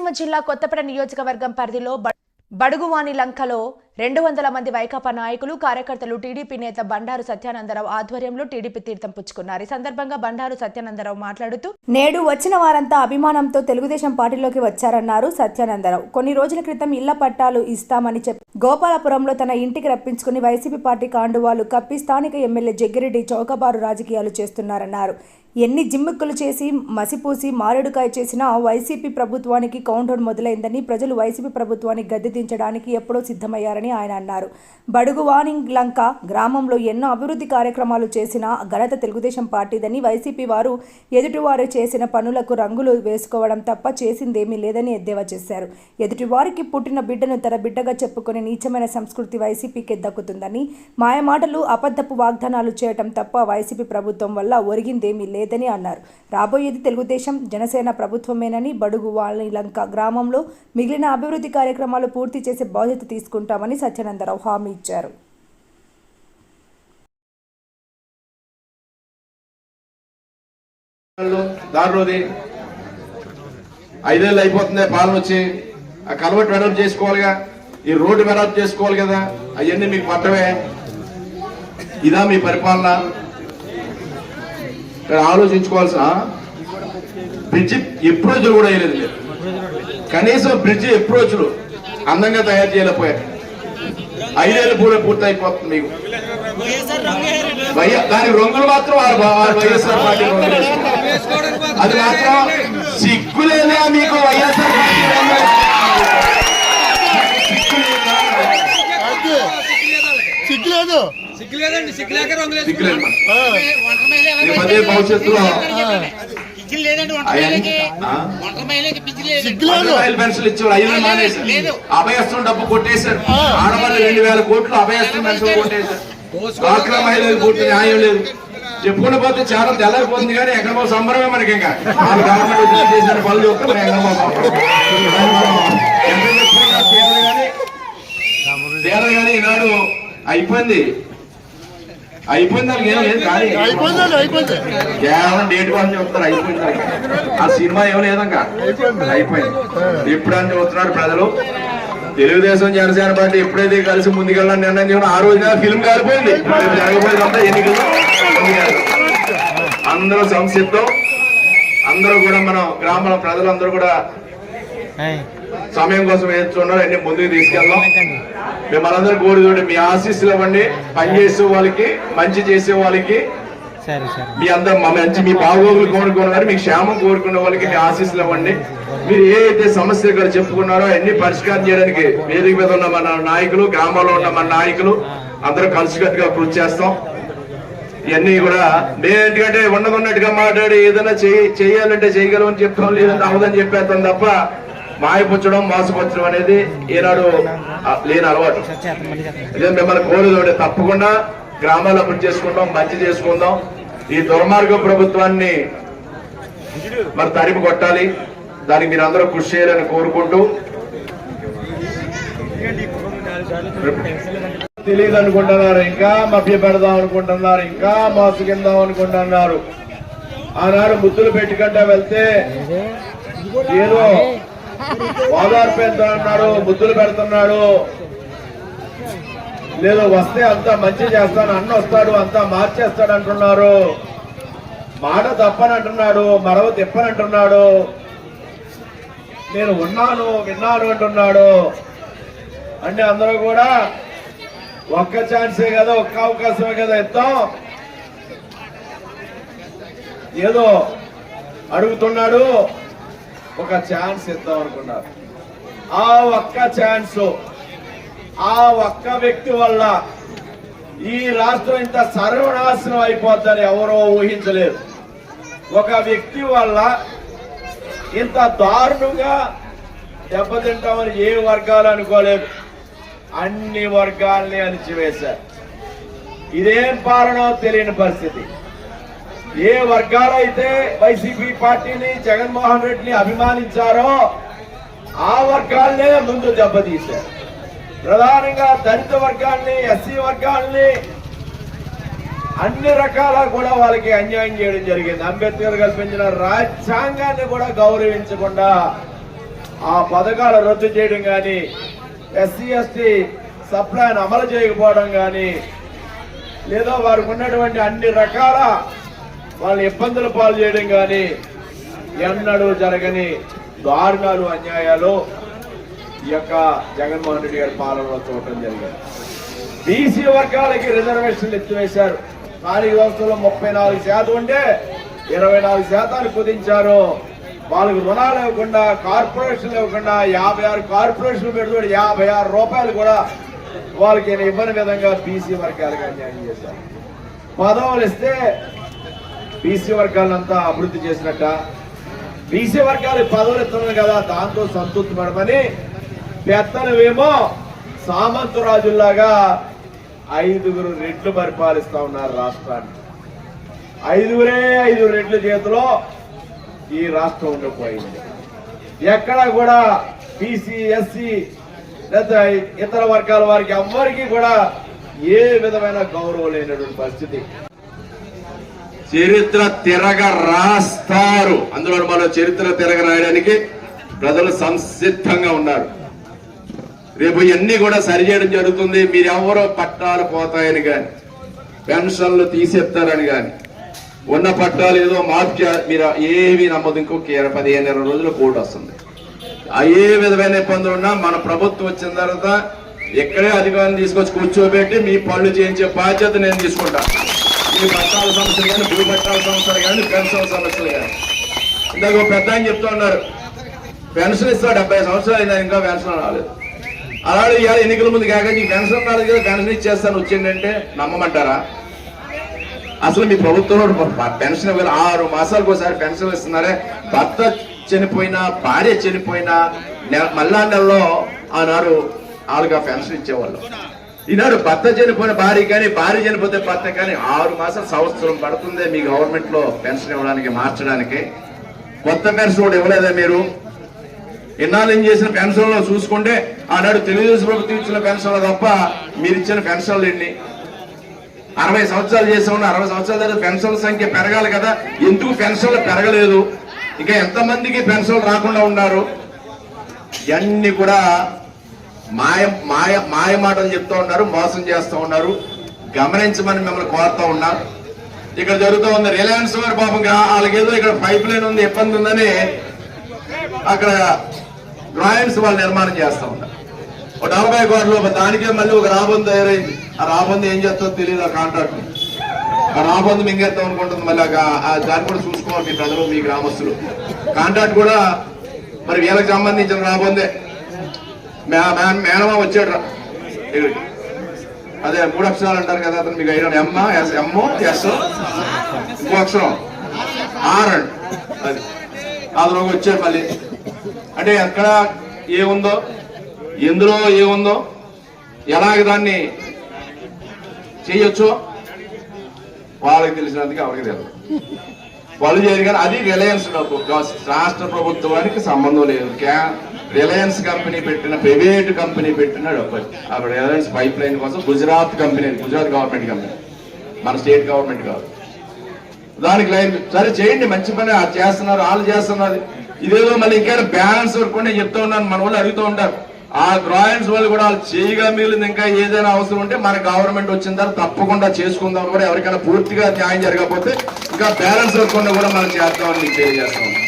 కోనసీమ జిల్లా కొత్తపేట నియోజకవర్గం పరిధిలో బడుగువాణి బడుగువాని లంకలో రెండు వందల మంది వైకాపా నాయకులు కార్యకర్తలు టీడీపీ నేత బండారు సత్యానందరావు ఆధ్వర్యంలో టీడీపీ తీర్థం పుచ్చుకున్నారు. ఈ సందర్భంగా బండారు సత్యానందరావు మాట్లాడుతూ నేడు వచ్చిన వారంతా అభిమానంతో తెలుగుదేశం పార్టీలోకి వచ్చారన్నారు సత్యానందరావు. కొన్ని రోజుల క్రితం ఇళ్ళ పట్టాలు ఇస్తామని చెప్పి గోపాలపురంలో తన ఇంటికి రప్పించుకుని వైసీపీ పార్టీ కాండువాలు కప్పి స్థానిక ఎమ్మెల్యే జగ్గిరెడ్డి చౌకబారు రాజకీయాలు చేస్తున్నారన్నారు. ఎన్ని జిమ్మిక్కులు చేసి మసిపూసి మారేడుకాయ చేసినా వైసీపీ ప్రభుత్వానికి కౌంటర్ మొదలైందని ప్రజలు వైసీపీ ప్రభుత్వాన్ని గద్దెదించడానికి ఎప్పుడో సిద్ధమయ్యారని ఆయన అన్నారు. బడుగు లంక గ్రామంలో ఎన్నో అభివృద్ధి కార్యక్రమాలు చేసిన ఘనత తెలుగుదేశం పార్టీదని వైసీపీ వారు ఎదుటివారు చేసిన పనులకు రంగులు వేసుకోవడం తప్ప చేసిందేమీ లేదని ఎద్దేవా చేశారు. ఎదుటివారికి పుట్టిన బిడ్డను తన బిడ్డగా చెప్పుకునే నీచమైన సంస్కృతి వైసీపీకి దక్కుతుందని మాయమాటలు అబద్ధపు వాగ్దానాలు చేయటం తప్ప వైసీపీ ప్రభుత్వం వల్ల ఒరిగిందేమీ లేదు లేదని అన్నారు. రాబోయేది తెలుగుదేశం జనసేన ప్రభుత్వమేనని బడుగు వాళ్ళ లంక గ్రామంలో మిగిలిన అభివృద్ధి కార్యక్రమాలు పూర్తి చేసే బాధ్యత తీసుకుంటామని సత్యానందరావు హామీ ఇచ్చారు. దారిలోది ఐదేళ్ళు అయిపోతుంది పాలన వచ్చి. ఆ కలవట్ వెడల్పు చేసుకోవాలిగా ఈ రోడ్డు వెడల్పు చేసుకోవాలి కదా అవన్నీ మీకు పట్టవే. ఇదా మీ పరిపాలన. ఇక్కడ ఆలోచించుకోవాల్సిన బ్రిడ్జి ఎప్రోచ్లు కూడా వేయలేదు మీరు కనీసం బ్రిడ్జి ఎప్రోచ్లు అందంగా తయారు చేయలేకపోయారు ఐదేళ్ళు పూలే పూర్తయిపోతుంది మీకు. వై- దానికి రంగులు మాత్రం వారు వైఎస్ఆర్ పార్టీ రంగులు అది మాత్రం సిగ్గులేదా మీకు వైఎస్ఆర్ పార్టీ సిగ్గులేదు. సిగ్గులేదు. భవిష్యత్తులో పెన్షన్ ఇచ్చారు ఐదు మానేశారు లేదు. అభయస్థం డబ్బు కొట్టేశారు ఆడవాళ్ళు రెండు వేల కోట్లు అభయస్థం పెన్షన్ కొట్టేశారు డాక్రా మహిళలకు పూర్తి న్యాయం లేదు. చెప్పుకుంటూ పోతే చాలా తెల్లరిపోతుంది కానీ ఎక్కడ పో సంబరమే మనకి ఇంకా. వాళ్ళు గవర్నమెంట్ ఉద్యోగం చేసిన పనులు ఎక్కడ చెప్పుకున్నా కానీ ఈనాడు అయిపోయింది. అయిపోయింది వాళ్ళకి ఏం లేదు కానీ అయిపోయిందండి అయిపోయింది. కేవలం డేట్ కోసం చెప్తారు అయిపోయింది. ఆ సినిమా ఏం లేదంగా అయిపోయింది. ఎప్పుడని చూస్తున్నారు ప్రజలు? తెలుగుదేశం జనసేన పార్టీ ఎప్పుడైతే కలిసి ముందుకెళ్ళాలని నిర్ణయం చేసుకుని ఆ రోజున ఫిల్మ్ కాలిపోయింది. రేపు జరగబోయేదంతా ఎన్నికలు. అందరూ సంసిద్ధం. అందరూ కూడా మనం గ్రామాల ప్రజలందరూ కూడా సమయం కోసం వేస్తున్నారు అన్ని ముందుకు తీసుకెళ్దాం. మిమ్మల్ని అందరూ కోరుతుంటే మీ ఆశీస్సులు ఇవ్వండి పనిచేసే వాళ్ళకి మంచి చేసే వాళ్ళకి. మీ అందరు మంచి మీ బాగోగులు కోరుకున్నారు మీ క్షేమం కోరుకున్న వాళ్ళకి మీ ఆశీస్సులు ఇవ్వండి మీరు ఏ అయితే సమస్యలు ఇక్కడ చెప్పుకున్నారో అన్ని పరిష్కారం చేయడానికి వేదిక మీద ఉన్న మన నాయకులు గ్రామంలో ఉన్న మన నాయకులు అందరూ కలిసికట్టుగా కృషి చేస్తాం. ఇవన్నీ కూడా నేను ఎందుకంటే ఉన్నది ఉన్నట్టుగా మాట్లాడి ఏదైనా చేయి చేయాలంటే చేయగలమని చెప్తాం లేదంటే అవదని చెప్పేస్తాం తప్ప మాయపుచ్చడం మోసపుచ్చడం అనేది ఈనాడు లేని అలవాటు. ఇదే మిమ్మల్ని కోరుదోటి తప్పకుండా గ్రామాలు అభివృద్ధి చేసుకుందాం మంచి చేసుకుందాం. ఈ దుర్మార్గ ప్రభుత్వాన్ని మరి తరిమి కొట్టాలి. దానికి మీరందరూ కృషి చేయాలని కోరుకుంటూ తెలియదు అనుకుంటున్నారు ఇంకా మభ్య పెడదాం అనుకుంటున్నారు ఇంకా మోసగిందాం అనుకుంటున్నారు. ఆనాడు ముద్దులు పెట్టుకుంటా వెళ్తే ఏదో ఓదార్ పెడుతున్నాడు ముద్దులు పెడుతున్నాడు. లేదు వస్తే అంతా మంచి చేస్తాను అన్న వస్తాడు అంతా మార్చేస్తాడు అంటున్నారు. మాట తప్పని అంటున్నాడు మరవ తిప్పని అంటున్నాడు నేను ఉన్నాను విన్నాను అంటున్నాడు. అంటే అందరూ కూడా ఒక్క ఛాన్సే కదా ఒక్క అవకాశమే కదా ఇద్దాం ఏదో అడుగుతున్నాడు. ఒక ఛాన్స్ ఇద్దాం అనుకున్నారు. ఆ ఒక్క ఛాన్స్ ఆ ఒక్క వ్యక్తి వల్ల ఈ రాష్ట్రం ఇంత సర్వనాశనం అయిపోద్దని ఎవరో ఊహించలేదు. ఒక వ్యక్తి వల్ల ఇంత దారుణంగా దెబ్బతింటామని ఏ వర్గాలు అనుకోలేదు. అన్ని వర్గాల్ని అణిచివేశారు. ఇదేం పాలనో తెలియని పరిస్థితి. ఏ వర్గాలైతే వైసీపీ పార్టీని జగన్మోహన్ రెడ్డిని అభిమానించారో ఆ వర్గాలనే ముందు దెబ్బతీశారు. ప్రధానంగా దళిత వర్గాల్ని ఎస్సీ వర్గాల్ని అన్ని రకాల కూడా వాళ్ళకి అన్యాయం చేయడం జరిగింది. అంబేద్కర్ కల్పించిన రాజ్యాంగాన్ని కూడా గౌరవించకుండా ఆ పథకాలు రద్దు చేయడం కానీ ఎస్సీ ఎస్టీ సప్లాన్ అమలు చేయకపోవడం కానీ లేదా వారికి ఉన్నటువంటి అన్ని రకాల వాళ్ళు ఇబ్బందుల పాలు చేయడం కానీ ఎన్నడూ జరగని దారుణాలు అన్యాయాలు ఈ యొక్క జగన్మోహన్ రెడ్డి గారి పాలనలో చూడటం జరిగింది. బీసీ వర్గాలకి రిజర్వేషన్లు ఎత్తివేశారు. స్థానిక వ్యవస్థలో ముప్పై నాలుగు శాతం ఉంటే ఇరవై నాలుగు శాతాలు కుదించారు. వాళ్ళకి రుణాలు ఇవ్వకుండా కార్పొరేషన్లు ఇవ్వకుండా యాభై ఆరు కార్పొరేషన్లు పెడుతూ యాభై ఆరు రూపాయలు కూడా వాళ్ళకి ఇవ్వని విధంగా బీసీ వర్గాలకు అన్యాయం చేశారు. పదవులు ఇస్తే బీసీ వర్గాలంతా అభివృద్ధి చేసినట్ట. బీసీ వర్గాలు పదవులు ఎత్తున్నాయి కదా దాంతో సంతృప్తి పడమని పెత్తనవేమో సామంతరాజుల్లాగా ఐదుగురు రెడ్లు పరిపాలిస్తా ఉన్నారు రాష్ట్రాన్ని. ఐదుగురే ఐదు రెడ్ల చేతిలో ఈ రాష్ట్రం ఉండిపోయింది. ఎక్కడ కూడా బీసీ ఎస్సీ లేదా ఇతర వర్గాల వారికి ఎవ్వరికీ కూడా ఏ విధమైన గౌరవం లేనటువంటి పరిస్థితి. చరిత్ర తిరగ రాస్తారు. అందులో మనం చరిత్ర తిరగ రాయడానికి ప్రజలు సంసిద్ధంగా ఉన్నారు. రేపు ఇవన్నీ కూడా సరిచేయడం జరుగుతుంది. మీరెవరో పట్టాలు పోతాయని కానీ పెన్షన్లు తీసేస్తారని కానీ ఉన్న పట్టాలు ఏదో మార్పు మీరు ఏవి నమ్మదు ఇంకో పదిహేను ఇరవై రోజులు కోర్టు వస్తుంది. ఆ ఏ విధమైన ఇబ్బందులు ఉన్నా మన ప్రభుత్వం వచ్చిన తర్వాత ఎక్కడే అధికారం తీసుకొచ్చి కూర్చోబెట్టి మీ పనులు చేయించే బాధ్యత నేను తీసుకుంటాను మీ పట్టాల సమస్యలు కానీ భూ పట్టాల సమస్యలు కానీ పెన్షన్ సమస్యలు కానీ. ఇందాక పెద్ద అని చెప్తా ఉన్నారు పెన్షన్ ఇస్తా డెబ్బై సంవత్సరాలు అయినా ఇంకా పెన్షన్ రాలేదు. అలాగే ఇవాళ ఎన్నికల ముందు కాక నీకు పెన్షన్ రాలేదు కదా పెన్షన్ ఇచ్చేస్తాను వచ్చిందంటే నమ్మమంటారా? అసలు మీ ప్రభుత్వంలో పెన్షన్ ఇవ్వాలి ఆరు మాసాలకు ఒకసారి పెన్షన్ ఇస్తున్నారే. భర్త చనిపోయినా భార్య చనిపోయినా మళ్ళా నెలలో ఆనాడు వాళ్ళకి ఆ పెన్షన్ ఇచ్చేవాళ్ళు. ఈనాడు భర్త చనిపోయిన భార్య కానీ భార్య చనిపోతే భర్త కానీ ఆరు మాసం సంవత్సరం పడుతుంది మీ గవర్నమెంట్లో పెన్షన్ ఇవ్వడానికి మార్చడానికి. కొత్త పెన్షన్ కూడా ఇవ్వలేదా మీరు. ఇన్నాళ్ళు ఏం చేసిన పెన్షన్లో చూసుకుంటే ఆనాడు తెలుగుదేశం ప్రభుత్వం ఇచ్చిన పెన్షన్లు తప్ప మీరు ఇచ్చిన పెన్షన్లు ఎన్ని? అరవై సంవత్సరాలు చేసే ఉన్న అరవై సంవత్సరాల తర్వాత పెన్షన్ల సంఖ్య పెరగాలి కదా. ఎందుకు పెన్షన్లు పెరగలేదు? ఇంకా ఎంతమందికి పెన్షన్లు రాకుండా ఉన్నారు? ఇవన్నీ కూడా మాయ మాయ మాయ మాటలు చెప్తూ ఉన్నారు మోసం చేస్తూ ఉన్నారు. గమనించమని మిమ్మల్ని కోరుతూ ఉన్నా. ఇక్కడ జరుగుతూ ఉంది రిలయన్స్ వారి పాపం వాళ్ళకేదో ఇక్కడ పైప్ లైన్ ఉంది ఇబ్బంది ఉందని అక్కడ డ్రాయింగ్స్ వాళ్ళు నిర్మాణం చేస్తూ ఉన్నారు. ఒక నలభై కోట్లు ఒక దానికే మళ్ళీ ఒక రాబందు తయారైంది. ఆ రాబందు ఏం చేస్తుందో తెలియదు ఆ కాంట్రాక్ట్ ఆ రాబంది మింగేద్దాం అనుకుంటుంది మళ్ళీ ఆ- దాన్ని కూడా చూసుకోవాలి మీ ప్రజలు మీ గ్రామస్తులు. కాంట్రాక్ట్ కూడా మరి వీళ్ళకి సంబంధించిన రాబందే మేనమా వచ్చాడు రా అదే మూడు అక్షరాలు అంటారు కదా అతను మీకు అయినా ఎమ్మ ఎస్ ఎమ్ ఎస్. ఇంకో అక్షరం. ఆర్ అండ్ అది అందులో వచ్చాడు మళ్ళీ. అంటే ఎక్కడ ఏముందో ఎందులో ఏముందో ఎలాగ దాన్ని చేయొచ్చో వాళ్ళకి తెలిసినందుకు ఎవరికి తెలియదు. వాళ్ళు చేయరు కానీ అది రిలయన్స్ డబ్బు రాష్ట్ర ప్రభుత్వానికి సంబంధం లేదు. క్యా- రిలయన్స్ కంపెనీ పెట్టిన ప్రైవేట్ కంపెనీ పెట్టిన డబ్బు అక్కడ రిలయన్స్ పైప్ లైన్ కోసం Gujarat company Gujarat government company. మన స్టేట్ గవర్నమెంట్ కాదు. దానికి లైన్ సరే చేయండి మంచి పని చేస్తున్నారు వాళ్ళు చేస్తున్నారు. ఇదేదో మళ్ళీ ఇంకా బ్యాలెన్స్ వరకు చెప్తూ నేను చెప్తా ఉన్నాను మన వాళ్ళు అడుగుతూ ఉంటారు. ఆ డ్రాయింగ్స్ వాళ్ళు కూడా చేయగా మిగిలింది ఇంకా ఏదైనా అవసరం ఉంటే మన గవర్నమెంట్ వచ్చిన తర్వాత తప్పకుండా చేసుకుందాం కూడా ఎవరికైనా పూర్తిగా న్యాయం జరగకపోతే ఇంకా బ్యాలెన్స్ వర్క్ కూడా మనం చేస్తామని మీకు తెలియజేస్తాం